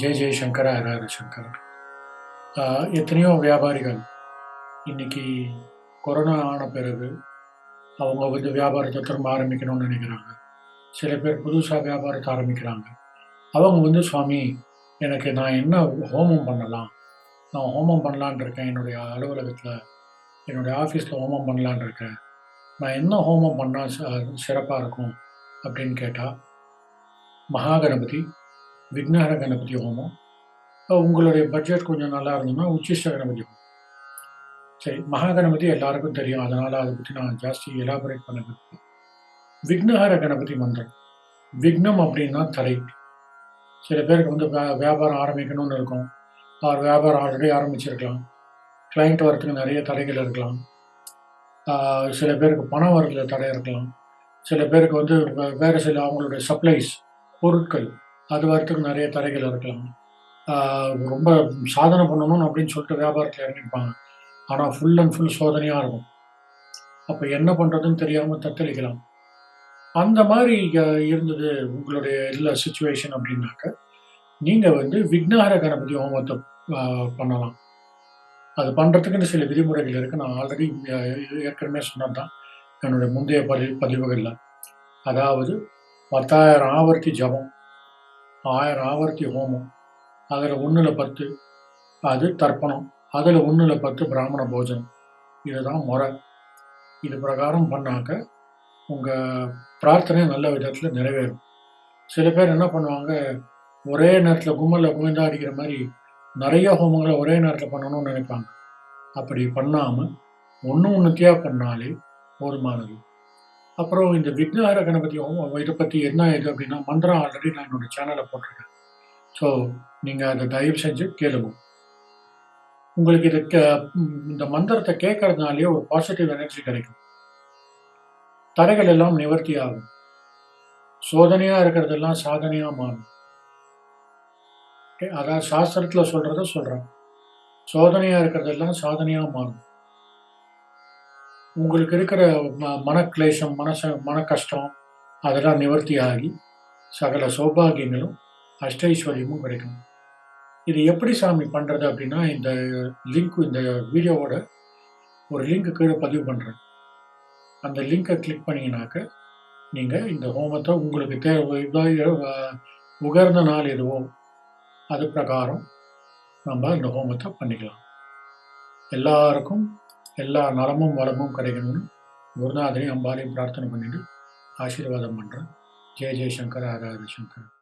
ஜெய் ஜெய் சங்கரா ஹர எத்தனையோ வியாபாரிகள் இன்னைக்கு கொரோனா ஆன பிறகு அவங்க வந்து வியாபாரத்தை திரும்ப ஆரம்பிக்கணும்னு நினைக்கிறாங்க. சில பேர் புதுசாக வியாபாரத்தை ஆரம்பிக்கிறாங்க. அவங்க வந்து சுவாமி எனக்கு நான் என்ன ஹோமம் பண்ணலாம்? நான் ஹோமம் பண்ணலான் இருக்கேன். என்னுடைய அலுவலகத்தில் என்னுடைய ஆஃபீஸில் ஹோமம் பண்ணலான் இருக்கேன். நான் என்ன ஹோமம் பண்ணால் சிறப்பாக இருக்கும்? அப்படின்னு கேட்டால் மகாகணபதி விக்னஹர கணபதி ஹோமம். உங்களுடைய பட்ஜெட் கொஞ்சம் நல்லா இருந்ததுன்னா உச்சிஷ்ட கணபதி ஹோமம். சரி மகாகணபதி எல்லாருக்கும் தெரியும். அதனால் அதை பற்றி நான் ஜாஸ்தி எலாபரேட் பண்ண விரும்பல. விக்னஹர கணபதி மந்திரம். விக்னம் அப்படின்னா தடை சில பேருக்கு வந்து வியாபாரம் ஆரம்பிக்கணும்னு இருக்கும். அவர் வியாபாரம் ஆல்ரெடி ஆரம்பிச்சிருக்கலாம். கிளைண்ட் வரத்துக்கு நிறைய தடைகள் இருக்கலாம். சில பேருக்கு பணம் வரதுல தடை இருக்கலாம். சில பேருக்கு வந்து வேறு சில அவங்களுடைய சப்ளைஸ் பொருட்கள் அது வரத்துக்கு நிறைய தடைகள் இருக்கலாம். ரொம்ப சாதனை பண்ணணும் அப்படின்னு சொல்லிட்டு வியாபாரத்தில் இறங்கிப்பாங்க. ஆனால் ஃபுல் அண்ட் ஃபுல் சோதனையாக இருக்கும். அப்போ என்ன பண்ணுறதுன்னு தெரியாமல் தத்தளிக்கலாம். அந்த மாதிரி இருந்தது உங்களுடைய இதில் சுச்சுவேஷன் அப்படின்னாக்க நீங்கள் வந்து விக்னஹர கணபதி ஹோமத்தை பண்ணலாம். அது பண்ணுறதுக்குன்னு சில விதிமுறைகள் இருக்குது நான் ஆல்ரெடி ஏற்கனவே சொன்னது தான் என்னுடைய முந்தைய பதி பதிவுகளில். அதாவது பத்தாயிரம் ஆவர்த்தி ஜபம். ஆயிரம் ஆவர்த்தி ஹோமம். அதில் ஒன்றில் பத்து அது தர்ப்பணம். அதில் ஒன்றில் பத்து பிராமண போஜனம். இதுதான் முறை. இது பிரகாரம் பண்ணாக்க உங்கள் பிரார்த்தனை நல்ல விதத்தில் நிறைவேறும். சில பேர் என்ன பண்ணுவாங்க ஒரே நேரத்தில் கும்மலில் குவிந்தா அடிக்கிற மாதிரி நிறைய ஹோமங்களை ஒரே நேரத்தில் பண்ணணும்னு நினைப்பாங்க. அப்படி பண்ணாமல் ஒன்று ஒன்றுத்தையாக பண்ணாலே போதுமானது. அப்புறம் இந்த விக்னஹர கணபதியும் இதை பற்றி என்ன இது அப்படின்னா மந்திரம் ஆல்ரெடி நான் என்னோட சேனலில் போட்டிருக்கேன். ஸோ நீங்கள் அதை தயவு செஞ்சு கேளுங்க. உங்களுக்கு இது இந்த மந்திரத்தை கேட்கறதுனாலே ஒரு பாசிட்டிவ் எனர்ஜி கிடைக்கும். தடைகள் எல்லாம் நிவர்த்தி ஆகும். சோதனையா இருக்கிறதெல்லாம் சாதனையா மாறும். அதாவது சாஸ்திரத்துல சொல்றத சொல்றேன். சோதனையா இருக்கிறதெல்லாம் சாதனையா மாறும். உங்களுக்கு இருக்கிற ம- மனக்லேசம் மனச மன கஷ்டம் அதெல்லாம் நிவர்த்தி ஆகி சகல சௌபாகியங்களும் அஷ்டைஸ்வரியமும் கிடைக்கும். இது எப்படி சாமி பண்ணுறது அப்படின்னா இந்த லிங்க் இந்த வீடியோவோட ஒரு லிங்க் கீழே பதிவு பண்ணுறேன் அந்த லிங்கை கிளிக் பண்ணிங்கனாக்க நீங்கள் இந்த ஹோமத்தை உங்களுக்கு தேவை உகர்ந்த நாள் எதுவோ அது பிரகாரம் நம்ம இந்த ஹோமத்தை பண்ணிக்கலாம். எல்லாருக்கும் எல்லா நலமும் வளமும் கிடைக்கணும்னு குருநாதனையும் அம்பாலையும் பிரார்த்தனை பண்ணிட்டு ஆசீர்வாதம் பண்ணுறேன் ஜெய ஜெயசங்கர் ஹர சங்கர்.